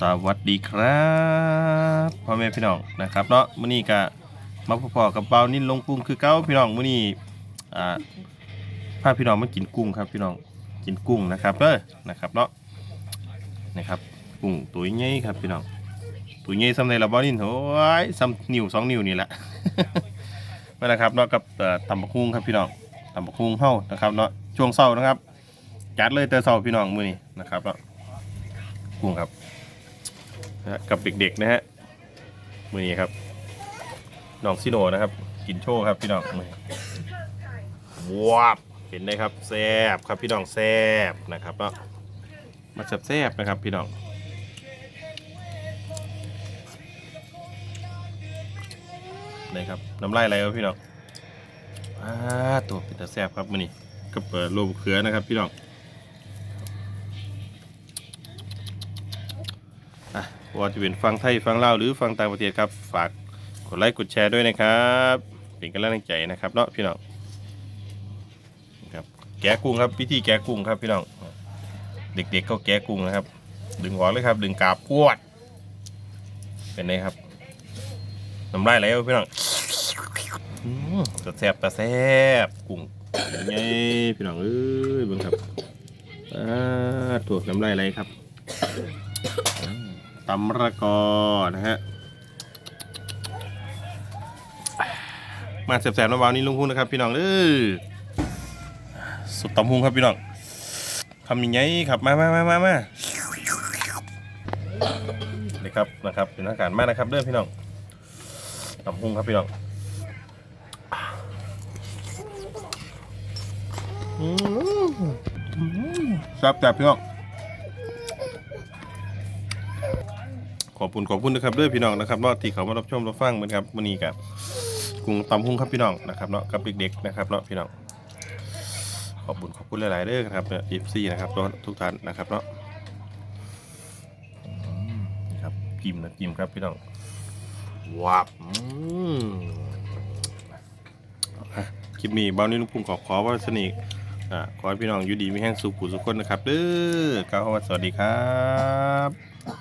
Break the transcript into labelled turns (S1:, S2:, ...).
S1: สวัสดีครับพ่อแม่พี่น้องนะครับเนาะมื้อนี้ก็มาพบๆกับเบานิ่นลงกุ้งคือเก้าพี่น้องมื้อนี้อ่าพาพี่น้องมากินกุ้งครับพี่น้องกินกุ้งนะครับเด้อนะครับเนาะนะครับกุ้งตัวใหญ่ครับพี่น้องตัวใหญ่สำในละเบานิ่นโอ้ยซ้ำนิ้วสองนิ้วนี่แหละมานะครับเนาะกับเอ่อตำบักหุ่งครับพี่น้องตำบักหุ่งเฮานะครับเนาะช่วงเช้านะครับจัดเลยแต่เช้าพี่น้องมื้อนี้นะครับเนาะกุ้งครับ นะฮะกับเด็กๆนะฮะมือนี้ครับน้องซิโนนะครับ กินโชว์ครับพี่น้องมือว้าบเห็นไหมครับแซบครับพี่น้องแซบนะครับเนาะมาแซบแซบนะครับพี่น้องนี่ครับน้ำลายอะไรครับพี่น้องอ่าตัวเป็นตาแซบครับมือนี้กับเปิดโลบเขือนะครับพี่น้อง อะ ว่าจะเป็นฟังไทยฟังลาวหรือฟังต่างประเทศครับ ฝากกดไลค์กดแชร์ด้วยนะครับ เป็นกำลังใจนะครับเนาะพี่น้องครับแกะกุ้งครับพิธีแกะกุ้งครับพี่น้องเด็กๆก็แกะกุ้งนะครับ ดึงออกเลยครับ ดึงกาบพวด เป็นไงครับน้ำลายไหลพี่น้องจะแซ่บตาแซ่บกุ้งไงพี่น้องเอ้ยเบิ่งครับอ่าถั่วน้ำลายไหลครับ ตำระกอนะฮะ มาแสบๆน้ำวาวนี่ลุงหุ้นนะครับพี่น้องเออสุดตำหุงครับพี่น้องทำยังไงครับมามามามามาเลยครับนะครับเป็นทาการมากนะครับเด้อพี่น้องตำหุงครับพี่น้องอืมแซ่บจับพี่น้อง ขอบคุณขอบคุณนะครับเด้วยพี่น้องนะครับเนาะที่เขามารับชมรับฟังเหมือนครับวันนี้กับกรุงตำหุ้งครับพี่น้องนะครับเนาะกับเด็กๆนะครับเนาะพี่น้องขอบคุณขอบคุณหลายๆเด้อครับเอฟซีนะครับทุกท่านนะครับเนาดีครับจิ้มนะจิ้มครับพี่น้องว้าบอืมอะคลิปนี้บ้านนี้ลุงพุ่งขอขอว่าสนิทขอให้พี่น้องอยู่ดีมีแห้งสุขสุขคนนะครับเด้อกล่าวสวัสดีครับ